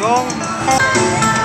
อ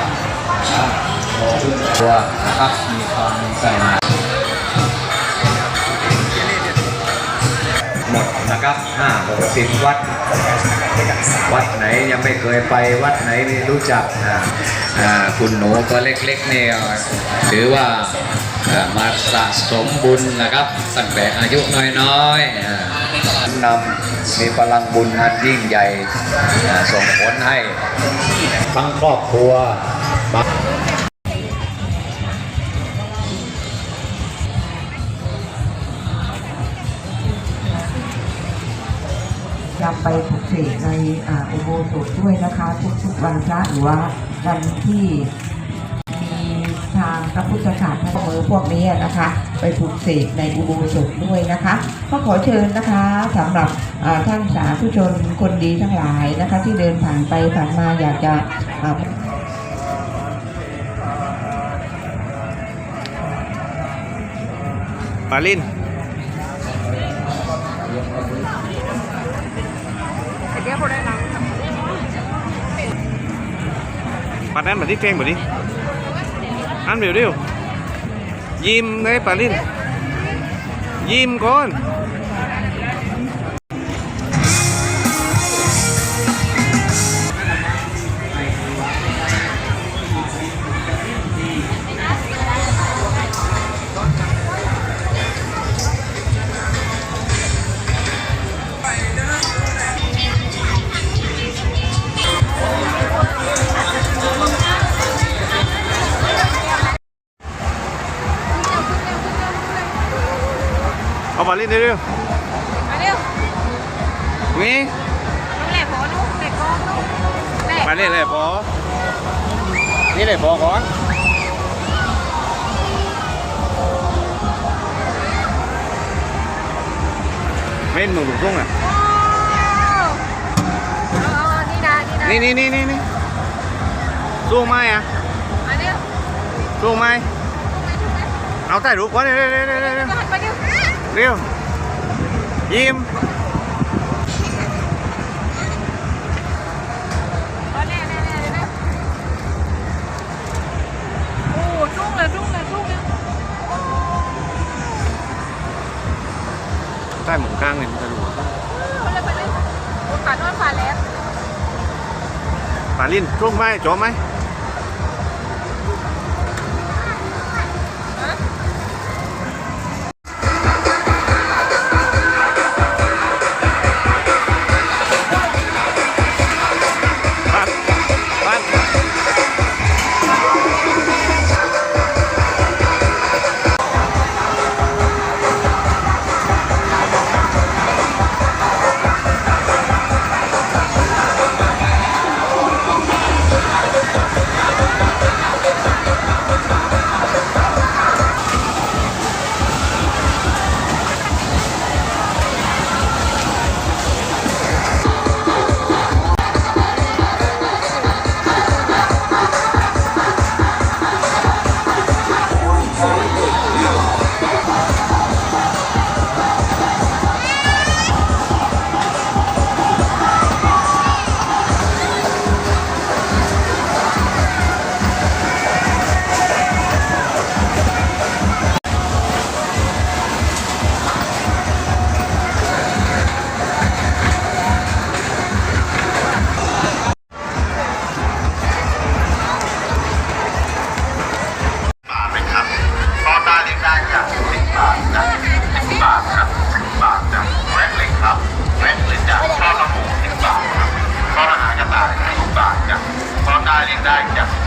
พย์สมบัตินะครับขอขึ้นตัวนะครับมีความมีใจมาหมดนะครับห้าหกสิบวัด วัดไหนยังไม่เคยไปวัดไหนไม่รู้จักนะคุณหนูตัวเล็กๆเนี่ยถือว่ามาสะสมบุญนะครับตั้งแต่อายุน้อยๆ นำมีพลังบุญอันยิ่งใหญ่ส่งผลให้ทั้งครอบครัวนำไปปลุกเสกในอุโบสถด้วยนะคะ ทุกๆวันพระหรือว่าวันที่ พระพุทธศาสนามือพวกนี้นะคะ ไปปลุกเสกในอุโบสถด้วยนะคะก็ขอเชิญนะคะสำหรับท่านสาธุชนคนดีทั้งหลายนะคะ ที่เดินผ่านไปผ่านมาอยากจะอ่าปาลินปัดนั้นมาที่เพลงมาดิ อันเดียวเดียวยิ้มเลยปาลินยิ้มก่อน เอาปาลินเร็วมาเร็วๆนี่น้องแหล่พอนุ๊กแหล่กองนุ๊กแหล่ปาลินเลยพอนี่เลยพอก่อนเม่นหนูถูกต้องอะโอ้เอาเอานี่นะนี่นะนี่นี่นี่นี่นี่สู้ไหมอะมาเร็วสู้ไหม เอาใต้รูปก่อนเร็วเร็วเร็วเร็วเร็วมาหันไปเร็วเร็วยิ้มเอาแน่แน่แน่แน่โอ้จุ้งเลยจุ้งเลยจุ้งเลยใต้หมุนข้างเลยมันจะรู้เอาเลยไปเลยโอ้ขาโนว ดขาแล้วปาลินสู้ไหมโ realidade.